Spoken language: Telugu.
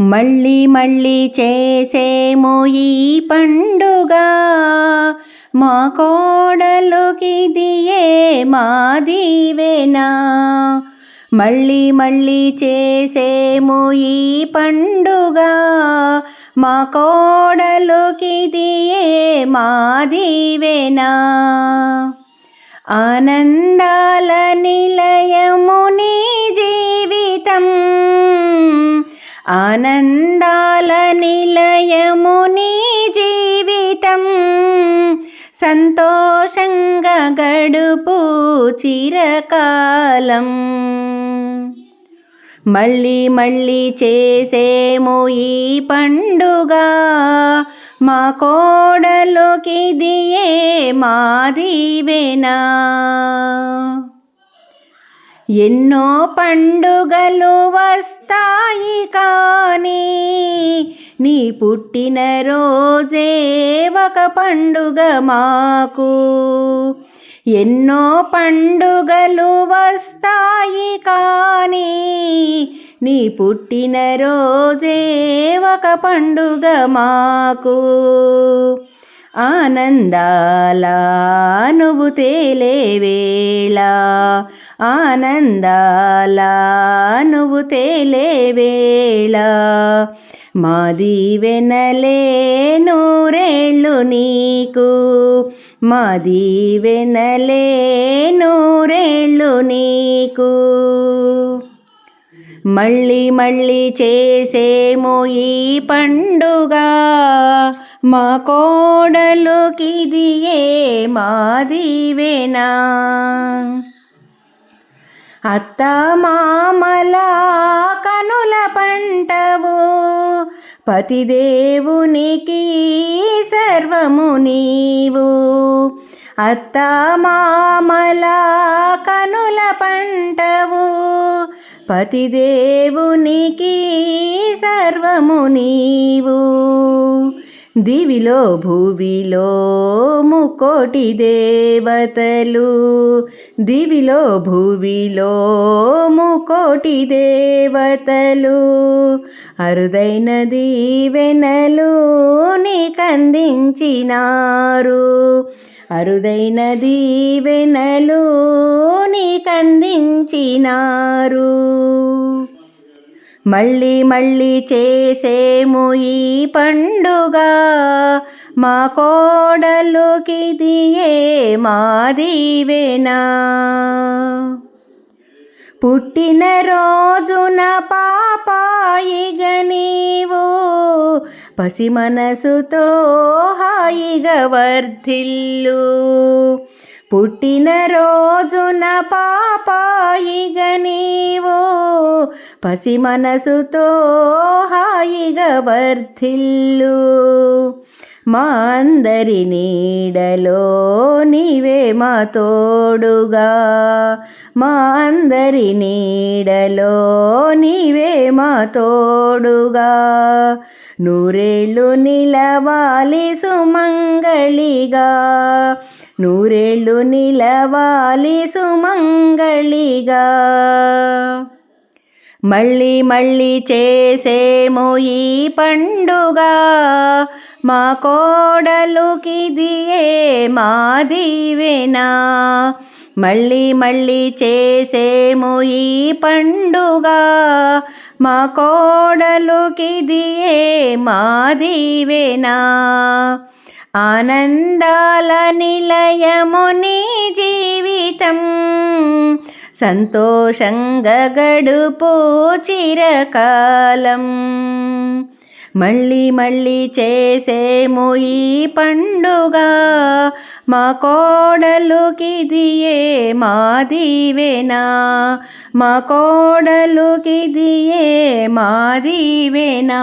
మళ్ళీ మళ్ళీ చేసేమో ఈ పండుగ. మా కోడలుకి దియే మా దీవెనా మళ్ళీ మళ్ళీ చేసేము ఈ పండుగ. మా కోడలుకి దియే మా దీవెనా ఆనందాల ఆనందాల నిలయముని జీవితం. సంతోషంగా గడుపు చిరకాలం. మళ్ళీ మళ్ళీ చేసేము ఈ పండుగ. మా కోడలోకి దియే మా దీవెనా ఎన్నో పండుగలు వస్తాయి కానీ నీ పుట్టిన రోజే ఒక పండుగ మాకు. ఎన్నో పండుగలు వస్తాయి కానీ నీ పుట్టిన రోజే ఒక పండుగ మాకు. ఆనందాల నువ్వు తేలే వేళ. ఆనందాల నువ్వు తేలే వేళ. మాది వెనలే నూరేళ్ళు నీకు. మాది వెనలే నూరేళ్ళు నీకు. మళ్ళీ మళ్ళీ చేసేమో ఈ పండుగ. మా కోడలుకిది ఏ మా అత్త మామల కనుల పంటవు పతిదేవునికి సర్వము నీవు. అత్త మామల కనుల పంటవు పతిదేవునికి సర్వము నీవు. దివిలో భువిలో ముకోటి దేవతలు. దివిలో భువిలో ముకోటి దేవతలు. అరుదైన దీవెనలు నీకందించినారు. అరుదైన దీవెనలు నీకందించినారు. మళ్ళీ మళ్ళీ చేసేము ఈ పండుగ మా కోడలుకి దియే మా దీవెనా. పుట్టిన రోజున పాపాయిగ పసి మనసుతో హాయిగా వర్ధిల్లు. పుట్టిన రోజున పాపాయిగ నీవు పసి మనసుతో హాయిగా వర్ధిల్లు. మా అందరి నీడలో నీవే మా తోడుగా. మా అందరి నీడలో నీవే మా తోడుగా. నూరేళ్ళు నిలవాలి సుమంగళిగా. నూరేళ్ళు నిలవాలి సుమంగళిగా. మళ్ళీ మళ్ళీ చేసేమో ఈ పండుగ. మా కోడలుకి దియే మా దీవెనా మళ్ళీ మళ్ళీ చేసేము ఈ పండుగ. మా కోడలుకి దియే మా దీవెనా ఆనందాల నిలయముని జీవితం. సంతోషంగా గడుపు చిరకాలం. మళ్ళీ మళ్ళీ చేసేము ఈ పండుగ. మా కోడలుకి దియే మా దీవెనా మా కోడలుకి దియే మా దీవెనా